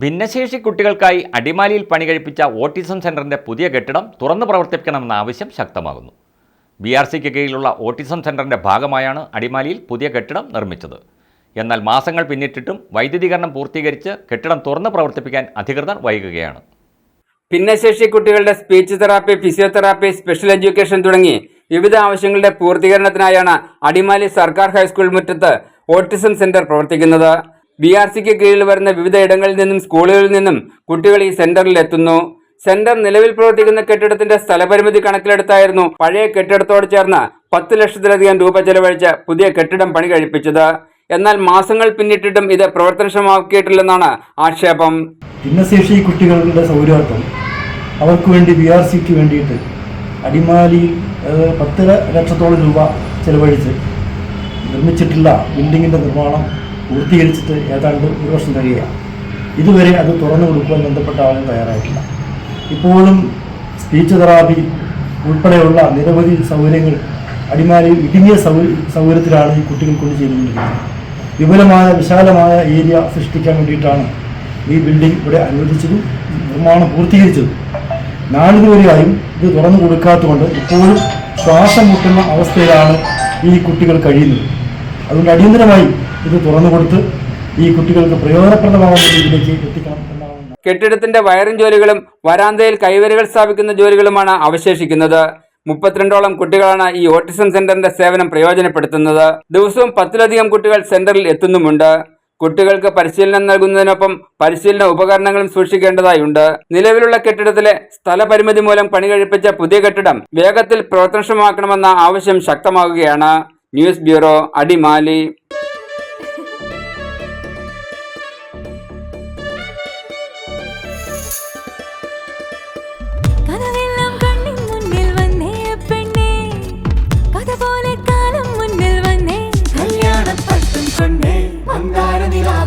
ഭിന്നശേഷി കുട്ടികൾക്കായി അടിമാലിയിൽ പണി കഴിപ്പിച്ച ഓട്ടിസം സെന്ററിന്റെ പുതിയ കെട്ടിടം തുറന്നു പ്രവർത്തിപ്പിക്കണമെന്ന ആവശ്യം ശക്തമാകുന്നു. ബി ആർ സിക്ക് കീഴിലുള്ള ഓട്ടിസം സെന്ററിന്റെ ഭാഗമായാണ് അടിമാലിയിൽ പുതിയ കെട്ടിടം നിർമ്മിച്ചത്. എന്നാൽ മാസങ്ങൾ പിന്നിട്ടിട്ടും വൈദ്യുതീകരണം പൂർത്തീകരിച്ച് കെട്ടിടം തുറന്നു പ്രവർത്തിപ്പിക്കാൻ അധികൃതർ വൈകുകയാണ്. ഭിന്നശേഷി കുട്ടികളുടെ speech therapy physiotherapy special education തുടങ്ങി വിവിധ ആവശ്യങ്ങളുടെ പൂർത്തീകരണത്തിനായാണ് അടിമാലി സർക്കാർ ഹൈസ്കൂൾ മുറ്റത്ത് ഓട്ടിസം സെന്റർ പ്രവർത്തിക്കുന്നത്. ബി ആർ സിക്ക് കീഴിൽ വരുന്ന വിവിധ ഇടങ്ങളിൽ നിന്നും സ്കൂളുകളിൽ നിന്നും കുട്ടികൾ ഈ സെന്ററിൽ എത്തുന്നു. സെന്റർ നിലവിൽ പ്രവർത്തിക്കുന്ന കെട്ടിടത്തിന്റെ സ്ഥലപരിമിതി കണക്കിലെടുത്തായിരുന്നു പഴയ കെട്ടിടത്തോട് ചേർന്ന പത്ത് ലക്ഷത്തിലധികം രൂപ ചെലവഴിച്ച് പുതിയ കെട്ടിടം പണി കഴിപ്പിച്ചത്. എന്നാൽ മാസങ്ങൾ പിന്നിട്ടിട്ടും ഇത് പ്രവർത്തനക്ഷമമാക്കിയിട്ടില്ലെന്നാണ് ആക്ഷേപം. ഭിന്നശേഷി കുട്ടികളുടെ സൗകര്യാർത്ഥം അവർക്ക് വേണ്ടി ബി ആർ സിക്ക് വേണ്ടിയിട്ട് അടിമാലിയിൽ പത്ത് ലക്ഷത്തോളം രൂപ ചെലവഴിച്ച് നിർമ്മിച്ചിട്ടുള്ള ബിൽഡിങ്ങിന്റെ നിർമ്മാണം പൂർത്തീകരിച്ചിട്ട് ഏതാണ്ട് ഒരു വർഷം കഴിയുക. ഇതുവരെ അത് തുറന്നു കൊടുക്കുവാൻ ബന്ധപ്പെട്ട ആളുകൾ തയ്യാറായിട്ടില്ല. ഇപ്പോഴും സ്പീച്ച് തെറാപ്പി ഉൾപ്പെടെയുള്ള നിരവധി സൗകര്യങ്ങൾ അടിമാലി ഇടുങ്ങിയ സൗകര്യത്തിലാണ് ഈ കുട്ടികൾ കൊണ്ട് ചെയ്തുകൊണ്ടിരിക്കുന്നത്. വിപുലമായ വിശാലമായ ഏരിയ സൃഷ്ടിക്കാൻ വേണ്ടിയിട്ടാണ് ഈ ബിൽഡിംഗ് ഇവിടെ അനുവദിച്ചതും നിർമ്മാണം പൂർത്തീകരിച്ചതും. നാളിതുവരെയായും ഇത് തുറന്നു കൊടുക്കാത്തതുകൊണ്ട് ഇപ്പോഴും ശ്വാസം മുട്ടുന്ന അവസ്ഥയിലാണ് ഈ കുട്ടികൾ കഴിയുന്നത്. അതുകൊണ്ട് അടിയന്തരമായി ഇത് തുറന്നു കൊടുത്ത് ഈ കുട്ടികൾക്ക് പ്രയോജനപ്രദമാകുന്ന രീതിയിലേക്ക് എത്തിക്കണം കെട്ടിടത്തിന്റെ വയറിംഗ് ജോലികളും വരാന്തയിൽ കൈവരികൾ സ്ഥാപിക്കുന്ന ജോലികളുമാണ് അവശേഷിക്കുന്നത്. മുപ്പത്തിരണ്ടോളം കുട്ടികളാണ് ഈ ഓട്ടിസം സെന്ററിന്റെ സേവനം പ്രയോജനപ്പെടുത്തുന്നത്. ദിവസവും പത്തിലധികം കുട്ടികൾ സെന്ററിൽ എത്തുന്നുമുണ്ട്. കുട്ടികൾക്ക് പരിശീലനം നൽകുന്നതിനൊപ്പം പരിശീലന ഉപകരണങ്ങളും സൂക്ഷിക്കേണ്ടതായുണ്ട്. നിലവിലുള്ള കെട്ടിടത്തിലെ സ്ഥലപരിമിതി മൂലം പണി കഴിപ്പിച്ച പുതിയ കെട്ടിടം വേഗത്തിൽ പ്രവർത്തനക്ഷമമാക്കണമെന്ന ആവശ്യം ശക്തമാകുകയാണ്. News bureau Adimali. കൊണ്ടേ മന്ദാര നിലാവും